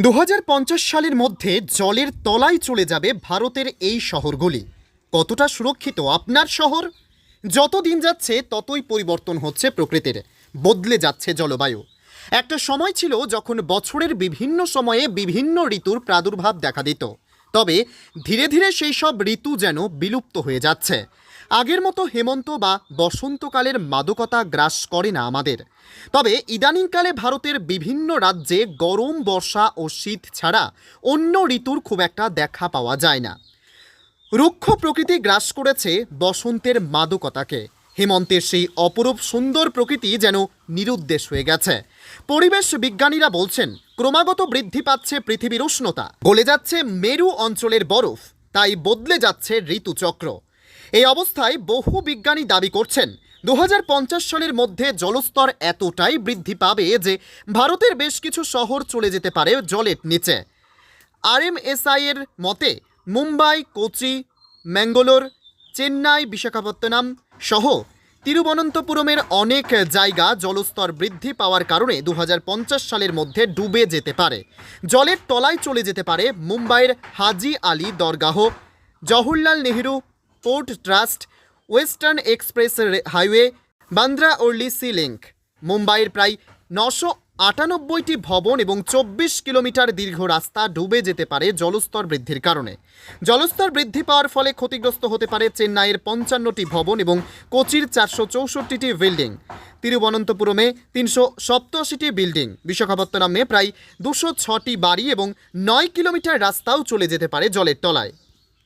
দু হাজার পঞ্চাশ সালের মধ্যে জলের তলায় চলে যাবে ভারতের এই শহরগুলি। কতটা সুরক্ষিত আপনার শহর? যত দিন যাচ্ছে, ততই পরিবর্তন হচ্ছে প্রকৃতির। বদলে যাচ্ছে জলবায়ু। একটা সময় ছিল যখন বছরের বিভিন্ন সময়ে বিভিন্ন ঋতুর প্রাদুর্ভাব দেখা দিত। তবে ধীরে ধীরে সেই সব ঋতু যেন বিলুপ্ত হয়ে যাচ্ছে। আগের মতো হেমন্ত বা বসন্তকালের মাদকতা গ্রাস করে না আমাদের। তবে ইদানিংকালে ভারতের বিভিন্ন রাজ্যে গরম, বর্ষা ও শীত ছাড়া অন্য ঋতুর খুব একটা দেখা পাওয়া যায় না। রুক্ষ প্রকৃতি গ্রাস করেছে বসন্তের মাদকতাকে। হেমন্তের সেই অপরূপ সুন্দর প্রকৃতি যেন নিরুদ্দেশ হয়ে গেছে। পরিবেশ বিজ্ঞানীরা বলছেন, ক্রমাগত বৃদ্ধি পাচ্ছে পৃথিবীর উষ্ণতা। গলে যাচ্ছে মেরু অঞ্চলের বরফ, তাই বদলে যাচ্ছে ঋতুচক্র। এই অবস্থায় বহু বিজ্ঞানী দাবি করছেন দু হাজার পঞ্চাশ সালের মধ্যে জলস্তর এতটাই বৃদ্ধি পাবে যে ভারতের বেশ কিছু শহর চলে যেতে পারে জলের নিচে। আরএমএসআই এর মতে, মুম্বাই, কোচি, ম্যাঙ্গালোর, চেন্নাই, বিশাখাপত্তনম সহ তিরুবনন্তপুরমের অনেক জায়গা জলস্তর বৃদ্ধি পাওয়ার কারণে দু হাজার পঞ্চাশ সালের মধ্যে ডুবে যেতে পারে। জলের তলায় চলে যেতে পারে মুম্বাইয়ের হাজি আলী দরগাহ, Jawaharlal Nehru port trust, western express highway, Bandra Worli sea link. মুম্বাইয়ের প্রায় নশো আটানব্বইটি ভবন এবং চব্বিশ কিলোমিটার দীর্ঘ রাস্তা ডুবে যেতে পারে জলস্তর বৃদ্ধির কারণে। জলস্তর বৃদ্ধি পাওয়ার ফলে ক্ষতিগ্রস্ত হতে পারে চেন্নাইয়ের পঞ্চান্নটি ভবন এবং কোচির চারশো চৌষট্টিটি বিল্ডিং। তিরুবনন্তপুরমে তিনশো সপ্তাশিটি বিল্ডিং। বিশাখাপত্তনমে প্রায় দুশো ছটি বাড়ি এবং নয় কিলোমিটার রাস্তাও চলে যেতে পারে জলের তলায়।